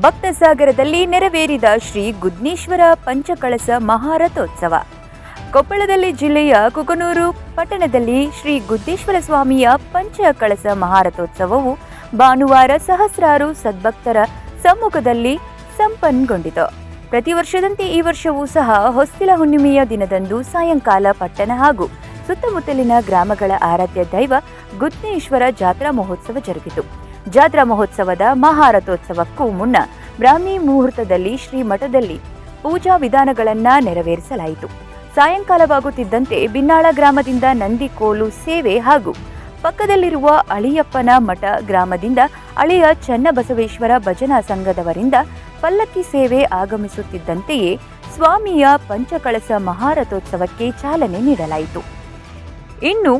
ಭಕ್ತಸಾಗರದಲ್ಲಿ ನೆರವೇರಿದ ಶ್ರೀ ಗುದ್ನೇಶ್ವರ ಪಂಚಕಳಸ ಮಹಾರಥೋತ್ಸವ. ಕೊಪ್ಪಳದಲ್ಲಿ ಜಿಲ್ಲೆಯ ಕುಕನೂರು ಪಟ್ಟಣದಲ್ಲಿ ಶ್ರೀ ಗುದ್ದೇಶ್ವರ ಸ್ವಾಮಿಯ ಪಂಚಕಳಸ ಮಹಾರಥೋತ್ಸವವು ಭಾನುವಾರ ಸಹಸ್ರಾರು ಸದ್ಭಕ್ತರ ಸಮ್ಮುಖದಲ್ಲಿ ಸಂಪನ್ಗೊಂಡಿತು. ಪ್ರತಿ ವರ್ಷದಂತೆ ಈ ವರ್ಷವೂ ಸಹ ಹೊಸ್ತಿಲ ಹುಣ್ಣಿಮೆಯ ದಿನದಂದು ಸಾಯಂಕಾಲ ಪಟ್ಟಣ ಹಾಗೂ ಸುತ್ತಮುತ್ತಲಿನ ಗ್ರಾಮಗಳ ಆರಾಧ್ಯ ದೈವ ಗುದ್ನೇಶ್ವರ ಜಾತ್ರಾ ಮಹೋತ್ಸವ ಜರುಗಿತು. ಜಾತ್ರಾ ಮಹೋತ್ಸವದ ಮಹಾರಥೋತ್ಸವಕ್ಕೂ ಮುನ್ನ ಬ್ರಾಹ್ಮಿ ಮುಹೂರ್ತದಲ್ಲಿ ಶ್ರೀ ಮಠದಲ್ಲಿ ಪೂಜಾ ವಿಧಾನಗಳನ್ನು ನೆರವೇರಿಸಲಾಯಿತು. ಸಾಯಂಕಾಲವಾಗುತ್ತಿದ್ದಂತೆ ಬಿನ್ನಾಳ ಗ್ರಾಮದಿಂದ ನಂದಿ ಕೋಲು ಸೇವೆ ಹಾಗೂ ಪಕ್ಕದಲ್ಲಿರುವ ಅಳಿಯಪ್ಪನ ಮಠ ಗ್ರಾಮದಿಂದ ಅಳಿಯ ಚನ್ನಬಸವೇಶ್ವರ ಭಜನಾ ಸಂಘದವರಿಂದ ಪಲ್ಲಕ್ಕಿ ಸೇವೆ ಆಗಮಿಸುತ್ತಿದ್ದಂತೆಯೇ ಸ್ವಾಮಿಯ ಪಂಚಕಳಸ ಮಹಾರಥೋತ್ಸವಕ್ಕೆ ಚಾಲನೆ ನೀಡಲಾಯಿತು. ಇನ್ನು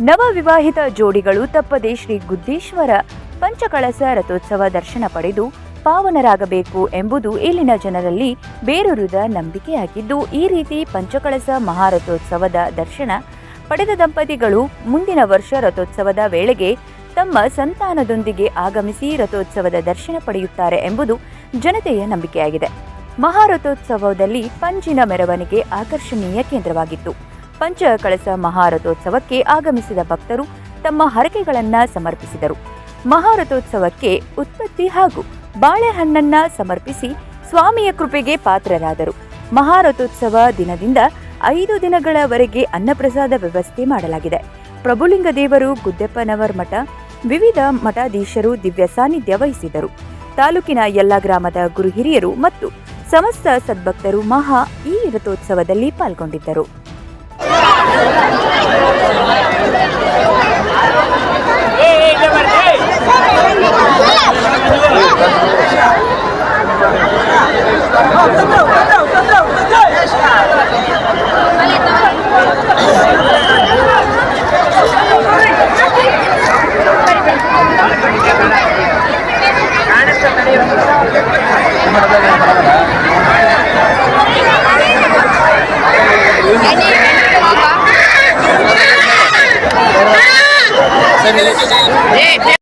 ನವವಿವಾಹಿತ ಜೋಡಿಗಳು ತಪ್ಪದೆ ಶ್ರೀ ಗುದ್ದೇಶ್ವರ ಪಂಚಕಳಸ ರಥೋತ್ಸವ ದರ್ಶನ ಪಡೆದು ಪಾವನರಾಗಬೇಕು ಎಂಬುದು ಇಲ್ಲಿನ ಜನರಲ್ಲಿ ಬೇರೂರಿದ ನಂಬಿಕೆಯಾಗಿದ್ದು, ಈ ರೀತಿ ಪಂಚಕಳಸ ಮಹಾರಥೋತ್ಸವದ ದರ್ಶನ ಪಡೆದ ದಂಪತಿಗಳು ಮುಂದಿನ ವರ್ಷ ರಥೋತ್ಸವದ ವೇಳೆಗೆ ತಮ್ಮ ಸಂತಾನದೊಂದಿಗೆ ಆಗಮಿಸಿ ರಥೋತ್ಸವದ ದರ್ಶನ ಪಡೆಯುತ್ತಾರೆ ಎಂಬುದು ಜನತೆಯ ನಂಬಿಕೆಯಾಗಿದೆ. ಮಹಾರಥೋತ್ಸವದಲ್ಲಿ ಪಂಜಿನ ಮೆರವಣಿಗೆ ಆಕರ್ಷಣೀಯ ಕೇಂದ್ರವಾಗಿತ್ತು. ಪಂಚಕಳಸ ಮಹಾರಥೋತ್ಸವಕ್ಕೆ ಆಗಮಿಸಿದ ಭಕ್ತರು ತಮ್ಮ ಹರಕೆಗಳನ್ನು ಸಮರ್ಪಿಸಿದರು. ಮಹಾರಥೋತ್ಸವಕ್ಕೆ ಉತ್ಪತ್ತಿ ಹಾಗೂ ಬಾಳೆಹಣ್ಣನ್ನ ಸಮರ್ಪಿಸಿ ಸ್ವಾಮಿಯ ಕೃಪೆಗೆ ಪಾತ್ರರಾದರು. ಮಹಾರಥೋತ್ಸವ ದಿನದಿಂದ ಐದು ದಿನಗಳವರೆಗೆ ಅನ್ನಪ್ರಸಾದ ವ್ಯವಸ್ಥೆ ಮಾಡಲಾಗಿದೆ. ಪ್ರಭುಲಿಂಗ ದೇವರು, ಗುದ್ದೆಪ್ಪನವರ್ ಮಠ, ವಿವಿಧ ಮಠಾಧೀಶರು ದಿವ್ಯ ಸಾನ್ನಿಧ್ಯ ವಹಿಸಿದರು. ತಾಲೂಕಿನ ಎಲ್ಲ ಗ್ರಾಮದ ಗುರು ಹಿರಿಯರು ಮತ್ತು ಸಮಸ್ತ ಸದ್ಭಕ್ತರು ಮಹಾ ಈ ರಥೋತ್ಸವದಲ್ಲಿ ಪಾಲ್ಗೊಂಡಿದ್ದರು. சரி